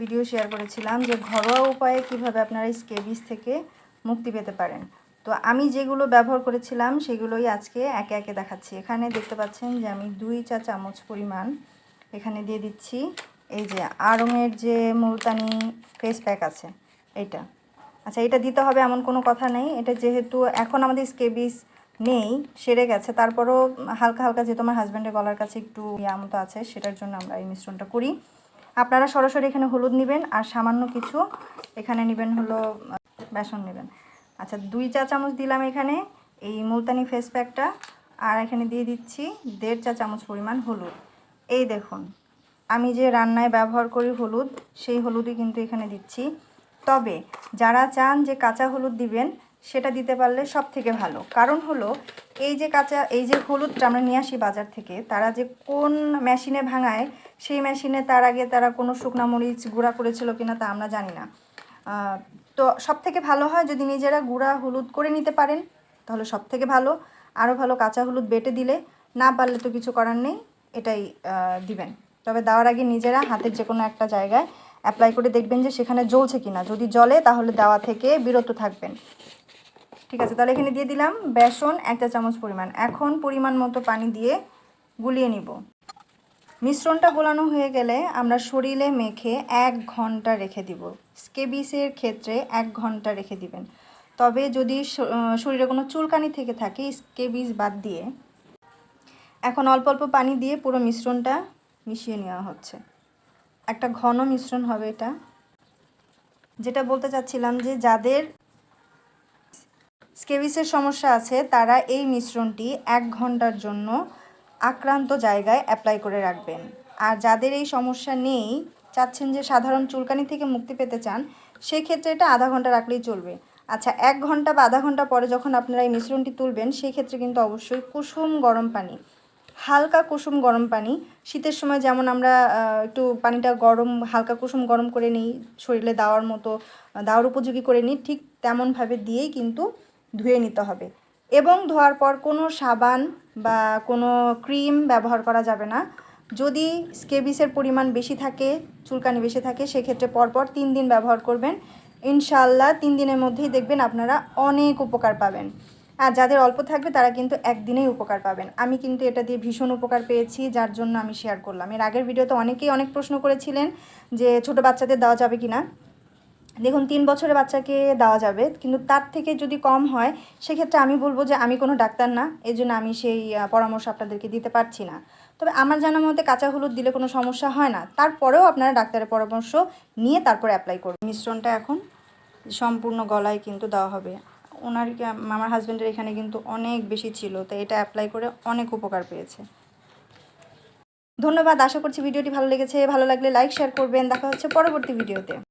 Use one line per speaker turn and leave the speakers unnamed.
Video share করেছিলাম যে ঘরোয়া উপায়ে কীভাবে আপনারা স্কেবিস থেকে মুক্তি পেতে পারেন। তো আমি যেগুলো ব্যবহার করেছিলাম, সেগুলোই আজকে একে একে দেখাচ্ছি। এখানে দেখতে পাচ্ছেন যে আমি দুই চা চামচ পরিমাণ এখানে দিয়ে দিচ্ছি। এই যে আড়ঙের যে মুলতানি ফেস প্যাক আছে, এইটা। আচ্ছা এটা দিতে হবে এমন কোনো কথা নেই। এটা যেহেতু এখন আমাদের স্কেবিস নেই, সেরে গেছে। তারপরও হালকা হালকা যেহেতু আমার হাজব্যান্ডের গলার কাছে একটু ইয়া মতো আছে, সেটার জন্য আমরা এই মিশ্রণটা করি। আপনারা সরাসরি এখানে হলুদ নেবেন আর সামান্য কিছু এখানে নেবেন হলো বেসন নেবেন। আচ্ছা দুই চা চামচ দিলাম এখানে এই মুলতানি ফেস প্যাকটা আর এখানে দিয়ে দিচ্ছি দেড় চা চামচ পরিমাণ হলুদ। এই দেখুন, আমি যে রান্নায় ব্যবহার করি হলুদ, সেই হলুদই কিন্তু এখানে দিচ্ছি। তবে যারা চান যে কাঁচা হলুদ দিবেন সেটা দিতে পারলে সব থেকে ভালো। কারণ হলো, এই যে কাঁচা, এই যে হলুদটা আমরা নিয়ে আসি বাজার থেকে, তারা যে কোন মেশিনে ভাঙায়, সেই মেশিনে তার আগে তারা কোনো শুকনা মরিচ গুঁড়া করেছিল কিনা তা আমরা জানি না। তো সব থেকে ভালো হয় যদি নিজেরা গুঁড়া হলুদ করে নিতে পারেন, তাহলে সব থেকে ভালো। আরও ভালো কাঁচা হলুদ বেটে দিলে, না পারলে তো কিছু করার নেই, এটাই দিবেন। তবে দেওয়ার আগে নিজেরা হাতের যে কোনো একটা জায়গায় অ্যাপ্লাই করে দেখবেন যে সেখানে জ্বলছে কিনা। যদি জ্বলে তাহলে দেওয়া থেকে বিরত থাকবেন। ঠিক আছে, তাহলে এখানে দিয়ে দিলাম বেসন একটা চামচ পরিমাণ। এখন পরিমাণ মতো পানি দিয়ে গুলিয়ে নিব। মিশ্রণটা গোলানো হয়ে গেলে আমরা শরীরে মেখে এক ঘণ্টা রেখে দিব। স্কেবিসের ক্ষেত্রে এক ঘণ্টা রেখে দিবেন। তবে যদি শরীরে কোনো চুলকানি থেকে থাকে, স্কেবিস বাদ দিয়ে এখন অল্প অল্প পানি দিয়ে পুরো মিশ্রণটা মিশিয়ে নেওয়া হচ্ছে। একটা ঘন মিশ্রণ হবে এটা। যেটা বলতে চাচ্ছিলাম যে যাদের স্কেবিসের সমস্যা আছে, তারা এই মিশ্রণটি এক ঘণ্টার জন্য আক্রান্ত জায়গায় অ্যাপ্লাই করে রাখবেন। আর যাদের এই সমস্যা নেই, চাচ্ছেন যে সাধারণ চুলকানি থেকে মুক্তি পেতে চান সেই ক্ষেত্রে এটা আধা ঘণ্টা রাখলেই চলবে। আচ্ছা এক ঘণ্টা বা আধা ঘণ্টা পরে যখন আপনারা এই মিশ্রণটি তুলবেন সেই ক্ষেত্রে কিন্তু অবশ্যই কুসুম গরম পানি, হালকা কুসুম গরম পানি, শীতের সময় যেমন আমরা একটু পানিটা গরম, হালকা কুসুম গরম করে নিই, শরীরে দেওয়ার মতো দেওয়ার উপযোগী করে নিই, ঠিক তেমনভাবে দিয়েই কিন্তু ধুয়ে নিতে হবে। এবং ধোয়ার পর কোনো সাবান বা কোনো ক্রিম ব্যবহার করা যাবে না। যদি স্কেবিসের পরিমাণ বেশি থাকে, চুলকানি বেশি থাকে, সেক্ষেত্রে পরপর তিন দিন ব্যবহার করবেন। ইনশাল্লাহ তিন দিনের মধ্যেই দেখবেন আপনারা অনেক উপকার পাবেন। আর যাদের অল্প থাকবে, তারা কিন্তু একদিনেই উপকার পাবেন। আমি কিন্তু এটা দিয়ে ভীষণ উপকার পেয়েছি, যার জন্য আমি শেয়ার করলাম। এর আগের ভিডিওতে অনেকেই অনেক প্রশ্ন করেছিলেন যে ছোট বাচ্চাদের দেওয়া যাবে কি না দেখুন, তিন বছরের বাচ্চাকে দেওয়া যাবে, কিন্তু তার থেকে যদি কম হয়, সেক্ষেত্রে আমি বলব যে আমি কোনো ডাক্তার না এই জন্য আমি সেই পরামর্শ আপনাদেরকে দিতে পারছি না। তবে আমার জানা মতে কাঁচা হলুদ দিলে কোনো সমস্যা হয় না। তারপরেও আপনারা ডাক্তারের পরামর্শ নিয়ে তারপরে অ্যাপ্লাই করবেন মিশ্রণটা এখন সম্পূর্ণ গলায় কিন্তু দেওয়া হবে। ওনার আমার হাজব্যান্ডের এখানে কিন্তু অনেক বেশি ছিল, তো এটা অ্যাপ্লাই করে অনেক উপকার পেয়েছে। ধন্যবাদ, আশা করছি ভিডিওটি ভালো লেগেছে। ভালো লাগলে লাইক শেয়ার করবেন। দেখা হচ্ছে পরবর্তী ভিডিওতে।